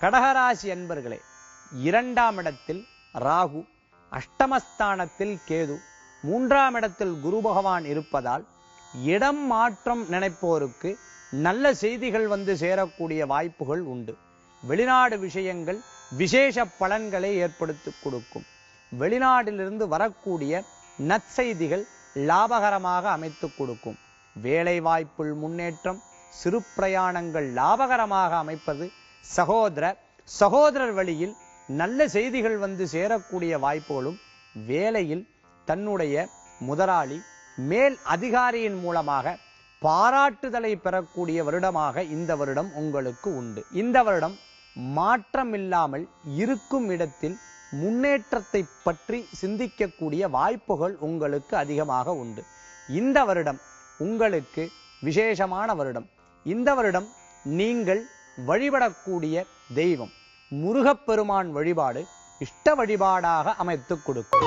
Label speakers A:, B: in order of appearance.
A: கடகராசி அன்பர்களே இரண்டாம் இடத்தில் ராகு அஷ்டமஸ்தானத்தில் கேது மூன்றாம் இடத்தில் குரு பகவான் இருப்பதால் இடம் மாற்றம் நினைப்போருக்கு நல்ல செய்திகள் வந்து சேரக்கூடிய வாய்ப்புகள் உண்டு. வெளிநாடு விஷயங்கள் விசேஷ பலன்களை ஏற்படுத்தி கொடுக்கும். வெளிநாட்டிலிருந்து வரக்கூடிய நற்செய்திகள் லாபகரமாக அமைத்துக் கொடுக்கும். வேலை வாய்ப்புள் முன்னேற்றம் சிறு பிரயாணங்கள் லாபகரமாக அமைப்பது சகோதர சகோதரர் வழியில் நல்ல செய்திகள் வந்து சேரக்கூடிய வாய்ப்புகளும் வேலையில் தன்னுடைய முதலாளி மேல் அதிகாரியின் மூலமாக பாராட்டுதலை பெறக்கூடிய வருடமாக இந்த வருடம் உங்களுக்கு உண்டு. இந்த வருடம் மாற்றம் இல்லாமல் இருக்கும் இடத்தில் முன்னேற்றத்தை பற்றி சிந்திக்கக்கூடிய வாய்ப்புகள் உங்களுக்கு அதிகமாக உண்டு. இந்த வருடம் உங்களுக்கு விசேஷமான வருடம். இந்த வருடம் நீங்கள் வழிபடக்கூடிய தெய்வம். முருகப்பெருமான் வழிபாடு இஷ்ட வழிபாடாக அமைத்துக் கொடுக்கும்.